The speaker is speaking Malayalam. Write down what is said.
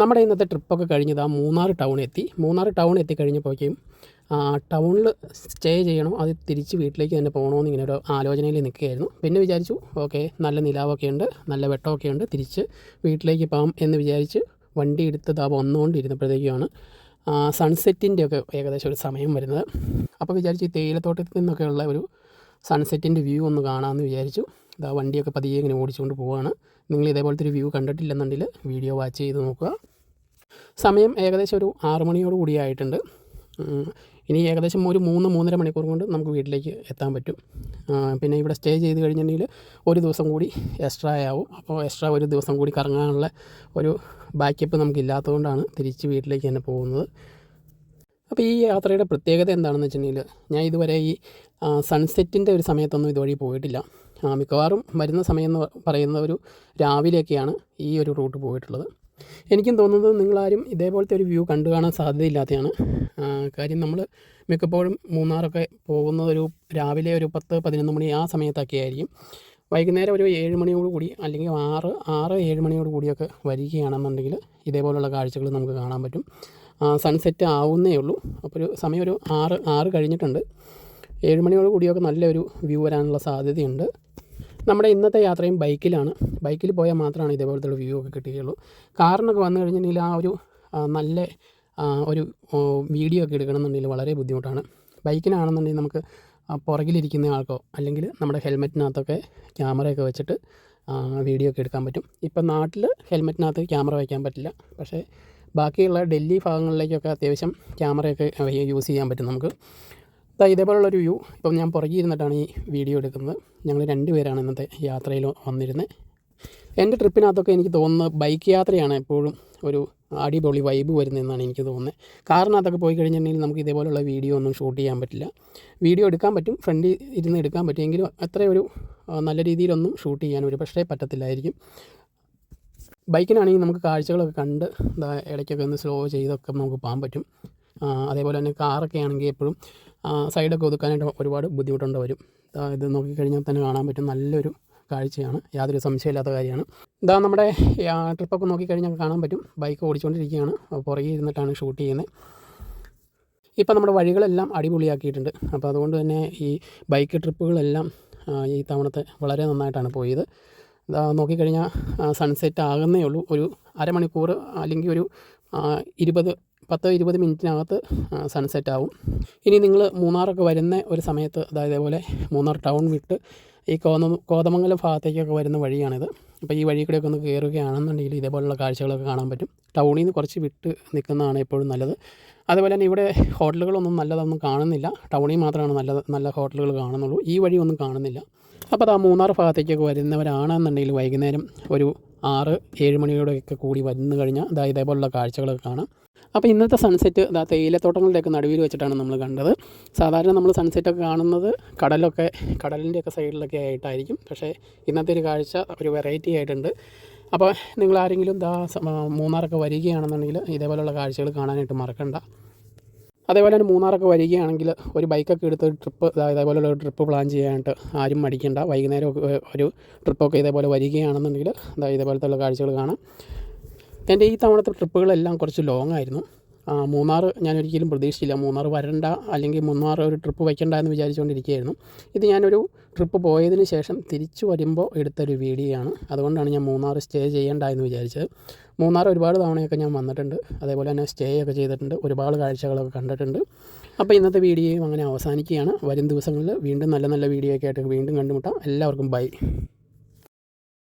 നമ്മുടെ ഇന്നത്തെ ട്രിപ്പൊക്കെ കഴിഞ്ഞത് ആ മൂന്നാർ ടൗൺ എത്തി. മൂന്നാർ ടൗൺ എത്തിക്കഴിഞ്ഞപ്പോഴേക്കും ടൗണിൽ സ്റ്റേ ചെയ്യണോ. അത് തിരിച്ച് വീട്ടിലേക്ക് തന്നെ പോകണമെന്ന് ഇങ്ങനെ ഒരു ആലോചനയിൽ നിൽക്കുകയായിരുന്നു. പിന്നെ വിചാരിച്ചു ഓക്കെ നല്ല നിലാവൊക്കെ ഉണ്ട് നല്ല വെട്ടമൊക്കെ ഉണ്ട് തിരിച്ച് വീട്ടിലേക്ക് പോകാം എന്ന് വിചാരിച്ച് വണ്ടി എടുത്ത് ദാ വന്നുകൊണ്ടിരുന്നപ്പോഴത്തേക്കുമാണ് സൺസെറ്റിന്റെ ഒക്കെ ഏകദേശം ഒരു സമയം വരുന്നത്. അപ്പോൾ വിചാരിച്ചു ഈ തേയിലത്തോട്ടത്തിൽ നിന്നൊക്കെയുള്ള ഒരു സൺസെറ്റിന്റെ വ്യൂ ഒന്ന് കാണാമെന്ന് വിചാരിച്ചു. ഇതാ വണ്ടിയൊക്കെ പതിയെ ഇങ്ങനെ ഓടിച്ചുകൊണ്ട് പോവുകയാണ് നിങ്ങൾ ഇതേപോലത്തെ ഒരു വ്യൂ കണ്ടിട്ടില്ലെന്നുണ്ടെങ്കിൽ വീഡിയോ വാച്ച് ചെയ്ത് നോക്കുക. സമയം ഏകദേശം ഒരു ആറ് മണിയോട് കൂടിയായിട്ടുണ്ട് ആയിട്ടുണ്ട്. ഇനി ഏകദേശം ഒരു മൂന്ന് മൂന്നര മണിക്കൂർ കൊണ്ട് നമുക്ക് വീട്ടിലേക്ക് എത്താൻ പറ്റും. പിന്നെ ഇവിടെ സ്റ്റേ ചെയ്ത് കഴിഞ്ഞിട്ടുണ്ടെങ്കിൽ ഒരു ദിവസം കൂടി എക്സ്ട്രാ ആവും. അപ്പോൾ എക്സ്ട്രാ ഒരു ദിവസം കൂടി കറങ്ങാനുള്ള ഒരു ബാക്കപ്പ് നമുക്കില്ലാത്തതുകൊണ്ടാണ് തിരിച്ച് വീട്ടിലേക്ക് തന്നെ പോകുന്നത്. അപ്പോൾ ഈ യാത്രയുടെ പ്രത്യേകത എന്താണെന്ന് വെച്ചിട്ടുണ്ടെങ്കിൽ ഞാൻ ഇതുവരെ ഈ സൺസെറ്റിന്റെ ഒരു സമയത്തൊന്നും ഇതുവഴി പോയിട്ടില്ല. മിക്കവാറും വരുന്ന സമയം എന്ന് പറയുന്ന ഒരു രാവിലെയൊക്കെയാണ് ഈ ഒരു റൂട്ട് പോയിട്ടുള്ളത്. എനിക്കും തോന്നുന്നത് നിങ്ങളാരും ഇതേപോലത്തെ ഒരു വ്യൂ കണ്ടു കാണാൻ സാധ്യതയില്ലാത്തതാണ് കാര്യം നമ്മൾ മിക്കപ്പോഴും മൂന്നാറൊക്കെ പോകുന്നത് ഒരു രാവിലെ ഒരു പത്ത് പതിനൊന്ന് മണി ആ സമയത്തൊക്കെ ആയിരിക്കും. വൈകുന്നേരം ഒരു ഏഴ് മണിയോട് കൂടി അല്ലെങ്കിൽ ആറ് ആറ് ഏഴ് മണിയോട് കൂടിയൊക്കെ വരികയാണെന്നുണ്ടെങ്കിൽ ഇതേപോലുള്ള കാഴ്ചകൾ നമുക്ക് കാണാൻ പറ്റും. സൺസെറ്റ് ആവുന്നേ ഉള്ളൂ. അപ്പോൾ ഒരു സമയം ഒരു ആറ് ആറ് കഴിഞ്ഞിട്ടുണ്ട്. ഏഴ് മണിയോട് കൂടിയൊക്കെ നല്ലൊരു വ്യൂ വരാനുള്ള സാധ്യതയുണ്ട്. നമ്മുടെ ഇന്നത്തെ യാത്രയും ബൈക്കിലാണ്. ബൈക്കിൽ പോയാൽ മാത്രമാണ് ഇതേപോലത്തെ വ്യൂ ഒക്കെ കിട്ടുകയുള്ളൂ കാറിനൊക്കെ വന്നു കഴിഞ്ഞിട്ടുണ്ടെങ്കിൽ ആ ഒരു നല്ല ഒരു വീഡിയോ ഒക്കെ എടുക്കണമെന്നുണ്ടെങ്കിൽ വളരെ ബുദ്ധിമുട്ടാണ്. ബൈക്കിനാണെന്നുണ്ടെങ്കിൽ നമുക്ക് പുറകിലിരിക്കുന്ന ആൾക്കോ അല്ലെങ്കിൽ നമ്മുടെ ഹെൽമെറ്റിനകത്തൊക്കെ ക്യാമറയൊക്കെ വെച്ചിട്ട് വീഡിയോ ഒക്കെ എടുക്കാൻ പറ്റും. ഇപ്പം നാട്ടിൽ ഹെൽമെറ്റിനകത്ത് ക്യാമറ വയ്ക്കാൻ പറ്റില്ല. പക്ഷേ ബാക്കിയുള്ള ഡൽഹി ഭാഗങ്ങളിലേക്കൊക്കെ അത്യാവശ്യം ക്യാമറയൊക്കെ യൂസ് ചെയ്യാൻ പറ്റും നമുക്ക്. ദാ ഇതേപോലുള്ളൊരു വ്യൂ. ഇപ്പം ഞാൻ പുറകിൽ ഇരുന്നിട്ടാണ് ഈ വീഡിയോ എടുക്കുന്നത്. ഞങ്ങൾ രണ്ട് പേരാണ് ഇന്നത്തെ യാത്രയിൽ വന്നിരുന്നത് എന്റെ ട്രിപ്പിനകത്തൊക്കെ എനിക്ക് തോന്നുന്നത് ബൈക്ക് യാത്രയാണ് എപ്പോഴും ഒരു അടിപൊളി വൈബ് വരുന്നതെന്നാണ് എനിക്ക് തോന്നുന്നത് കാറിനകത്തൊക്കെ പോയി കഴിഞ്ഞിട്ടുണ്ടെങ്കിൽ നമുക്ക് ഇതേപോലുള്ള വീഡിയോ ഒന്നും ഷൂട്ട് ചെയ്യാൻ പറ്റില്ല. വീഡിയോ എടുക്കാൻ പറ്റും ഫ്രണ്ടിൽ ഇരുന്ന് എടുക്കാൻ പറ്റും. എങ്കിലും അത്ര ഒരു നല്ല രീതിയിലൊന്നും ഷൂട്ട് ചെയ്യാൻ ഒരു പക്ഷേ പറ്റത്തില്ലായിരിക്കും. ബൈക്കിനാണെങ്കിൽ നമുക്ക് കാഴ്ചകളൊക്കെ കണ്ട് ഇടയ്ക്കൊക്കെ ഒന്ന് സ്ലോ ചെയ്തൊക്കെ നമുക്ക് പോകാൻ പറ്റും. അതേപോലെ തന്നെ കാറൊക്കെ ആണെങ്കിൽ എപ്പോഴും സൈഡൊക്കെ ഒതുക്കാനായിട്ട് ഒരുപാട് ബുദ്ധിമുട്ടുണ്ട് വരും. ഇത് നോക്കിക്കഴിഞ്ഞാൽ തന്നെ കാണാൻ പറ്റും. നല്ലൊരു കാഴ്ചയാണ്. യാതൊരു സംശയമില്ലാത്ത കാര്യമാണ്. ഇതാ നമ്മുടെ ട്രിപ്പൊക്കെ നോക്കിക്കഴിഞ്ഞാൽ കാണാൻ പറ്റും. ബൈക്ക് ഓടിച്ചുകൊണ്ടിരിക്കുകയാണ്. പുറകെ ഇരുന്നിട്ടാണ് ഷൂട്ട് ചെയ്യുന്നത്. ഇപ്പം നമ്മുടെ വഴികളെല്ലാം അടിപൊളിയാക്കിയിട്ടുണ്ട്. അപ്പോൾ അതുകൊണ്ട് തന്നെ ഈ ബൈക്ക് ട്രിപ്പുകളെല്ലാം ഈ തവണത്തെ വളരെ നന്നായിട്ടാണ് പോയത്. നോക്കിക്കഴിഞ്ഞാൽ സൺസെറ്റ് ആകുന്നേ ഉള്ളൂ. ഒരു അരമണിക്കൂർ അല്ലെങ്കിൽ ഒരു ഇരുപത് പത്ത് ഇരുപത് മിനിറ്റിനകത്ത് സൺസെറ്റ് ആവും ഇനി നിങ്ങൾ മൂന്നാറൊക്കെ വരുന്ന ഒരു സമയത്ത് അതായത് ഇതേപോലെ മൂന്നാർ ടൗൺ വിട്ട് ഈ കോതമ കോതമംഗലം ഭാഗത്തേക്കൊക്കെ വരുന്ന വഴിയാണിത്. അപ്പോൾ ഈ വഴി കൂടെയൊക്കെ ഒന്ന് കയറുകയാണെന്നുണ്ടെങ്കിൽ ഇതേപോലുള്ള കാഴ്ചകളൊക്കെ കാണാൻ പറ്റും. ടൗണിൽ നിന്ന് കുറച്ച് വിട്ട് നിൽക്കുന്നതാണ് എപ്പോഴും നല്ലത്. അതുപോലെ തന്നെ ഇവിടെ ഹോട്ടലുകളൊന്നും നല്ലതൊന്നും കാണുന്നില്ല. ടൗണിൽ മാത്രമാണ് നല്ല നല്ല ഹോട്ടലുകൾ കാണുന്നുള്ളൂ. ഈ വഴി ഒന്നും കാണുന്നില്ല. അപ്പോൾ ആ മൂന്നാർ ഭാഗത്തേക്കൊക്കെ വരുന്നവരാണെന്നുണ്ടെങ്കിൽ വൈകുന്നേരം ഒരു ആറ് ഏഴ് മണിയോടെയൊക്കെ കൂടി വന്നു കഴിഞ്ഞാൽ അതായത് ഇതേപോലുള്ള കാഴ്ചകളൊക്കെ കാണാം. അപ്പോൾ ഇന്നത്തെ സൺസെറ്റ് ഇതാ തേയിലത്തോട്ടങ്ങളുടെയൊക്കെ നടുവിൽ വെച്ചിട്ടാണ് നമ്മൾ കണ്ടത്. സാധാരണ നമ്മൾ സൺസെറ്റൊക്കെ കാണുന്നത് കടലൊക്കെ കടലിന്റെയൊക്കെ സൈഡിലൊക്കെ ആയിട്ടായിരിക്കും. പക്ഷേ ഇന്നത്തെ ഒരു കാഴ്ച ഒരു വെറൈറ്റി ആയിട്ടുണ്ട്. അപ്പോൾ നിങ്ങൾ ആരെങ്കിലും ദാ മൂന്നാറൊക്കെ വരികയാണെന്നുണ്ടെങ്കിൽ ഇതേപോലെയുള്ള കാഴ്ചകൾ കാണാനായിട്ട് മറക്കണ്ട. അതേപോലെ തന്നെ മൂന്നാറൊക്കെ വരികയാണെങ്കിൽ ഒരു ബൈക്കൊക്കെ എടുത്ത് ട്രിപ്പ് ഇതാ ഇതേപോലെയുള്ള ഒരു ട്രിപ്പ് പ്ലാൻ ചെയ്യാനായിട്ട് ആരും മടിക്കണ്ട. വൈകുന്നേരം ഒരു ട്രിപ്പൊക്കെ ഇതേപോലെ വരികയാണെന്നുണ്ടെങ്കിൽ ഇതാ ഇതേപോലത്തെ ഉള്ള കാഴ്ചകൾ കാണാം. എന്റെ ഈ തവണത്തെ ട്രിപ്പുകളെല്ലാം കുറച്ച് ലോങ് ആയിരുന്നു. മൂന്നാർ ഞാൻ ഒരിക്കലും പ്രതീക്ഷിച്ചില്ല. മൂന്നാർ വരണ്ട അല്ലെങ്കിൽ മൂന്നാർ ഒരു ട്രിപ്പ് വയ്ക്കണ്ട എന്ന് വിചാരിച്ചുകൊണ്ടിരിക്കുകയായിരുന്നു. ഇത് ഞാനൊരു ട്രിപ്പ് പോയതിന് ശേഷം തിരിച്ചു വരുമ്പോൾ എടുത്തൊരു വീഡിയോ ആണ്. അതുകൊണ്ടാണ് ഞാൻ മൂന്നാർ സ്റ്റേ ചെയ്യേണ്ട എന്ന് വിചാരിച്ചത്. മൂന്നാർ ഒരുപാട് തവണയൊക്കെ ഞാൻ വന്നിട്ടുണ്ട്. അതേപോലെ തന്നെ സ്റ്റേ ഒക്കെ ചെയ്തിട്ടുണ്ട്. ഒരുപാട് കാഴ്ചകളൊക്കെ കണ്ടിട്ടുണ്ട്. അപ്പോൾ ഇന്നത്തെ വീഡിയോയും അങ്ങനെ അവസാനിക്കുകയാണ്. വരും ദിവസങ്ങളിൽ വീണ്ടും നല്ല നല്ല വീഡിയോ ഒക്കെ ആയിട്ട് വീണ്ടും കണ്ടുമുട്ടാം. എല്ലാവർക്കും ബൈ